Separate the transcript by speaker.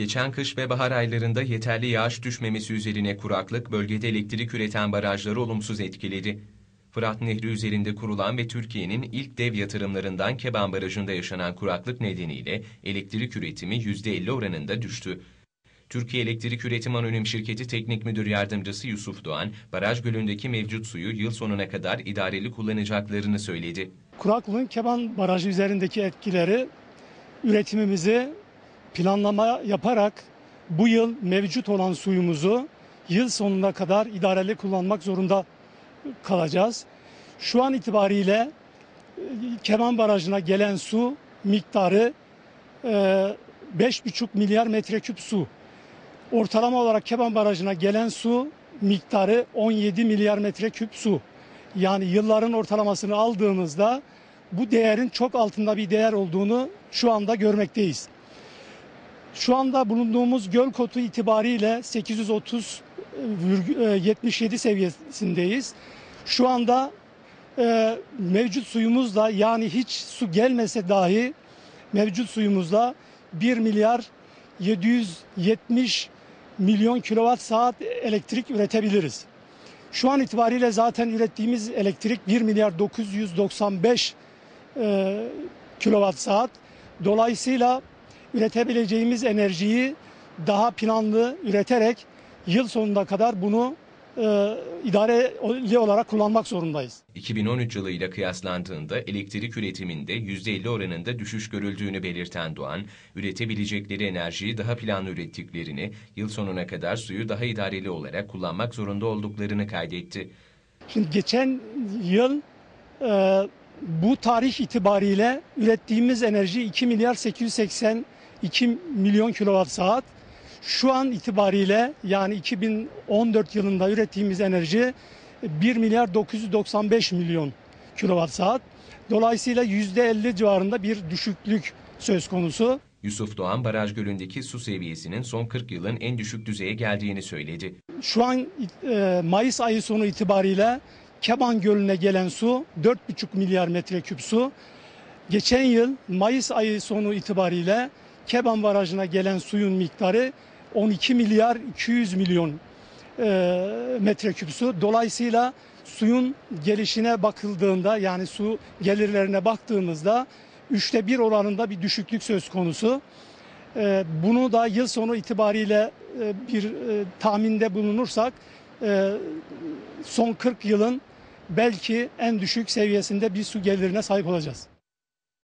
Speaker 1: Geçen kış ve bahar aylarında yeterli yağış düşmemesi üzerine kuraklık bölgede elektrik üreten barajları olumsuz etkiledi. Fırat Nehri üzerinde kurulan ve Türkiye'nin ilk dev yatırımlarından Keban Barajı'nda yaşanan kuraklık nedeniyle elektrik üretimi %50 oranında düştü. Türkiye Elektrik Üretim Anonim Şirketi Teknik Müdür Yardımcısı Yusuf Doğan, baraj gölündeki mevcut suyu yıl sonuna kadar idareli kullanacaklarını söyledi.
Speaker 2: Kuraklığın Keban Barajı üzerindeki etkileri üretimimizi planlama yaparak bu yıl mevcut olan suyumuzu yıl sonuna kadar idareli kullanmak zorunda kalacağız. Şu an itibariyle e, Keban Barajı'na gelen su miktarı e, 5,5 milyar metreküp su. Ortalama olarak Keban Barajı'na gelen su miktarı 17 milyar metreküp su. Yani yılların ortalamasını aldığımızda bu değerin çok altında bir değer olduğunu şu anda görmekteyiz. Şu anda bulunduğumuz göl kotu itibariyle 830 virgül- e, 77 seviyesindeyiz. Şu anda e, mevcut suyumuzla yani hiç su gelmese dahi mevcut suyumuzla 1 milyar 770 milyon kilowatt saat elektrik üretebiliriz. Şu an itibariyle zaten ürettiğimiz elektrik 1 milyar 995 e, kilowatt saat. Dolayısıyla üretebileceğimiz enerjiyi daha planlı üreterek yıl sonuna kadar bunu e, idareli olarak kullanmak zorundayız.
Speaker 1: 2013 yılıyla kıyaslandığında elektrik üretiminde %50 oranında düşüş görüldüğünü belirten Doğan, üretebilecekleri enerjiyi daha planlı ürettiklerini, yıl sonuna kadar suyu daha idareli olarak kullanmak zorunda olduklarını kaydetti.
Speaker 2: Şimdi geçen yıl e, bu tarih itibariyle ürettiğimiz enerji 2 milyar 882 milyon kilowatt saat. Şu an itibariyle yani 2014 yılında ürettiğimiz enerji 1 milyar 995 milyon kilowatt saat. Dolayısıyla %50 civarında bir düşüklük söz konusu.
Speaker 1: Yusuf Doğan, baraj gölündeki su seviyesinin son 40 yılın en düşük düzeye geldiğini söyledi.
Speaker 2: Şu an e, Mayıs ayı sonu itibariyle Keban Gölü'ne gelen su 4,5 milyar metreküp su. Geçen yıl Mayıs ayı sonu itibariyle Keban Barajı'na gelen suyun miktarı 12 milyar 200 milyon e, metreküp su. Dolayısıyla suyun gelişine bakıldığında yani su gelirlerine baktığımızda üçte bir oranında bir düşüklük söz konusu. E, bunu da yıl sonu itibariyle e, bir e, tahminde bulunursak e, son 40 yılın belki en düşük seviyesinde bir su gelirine sahip olacağız.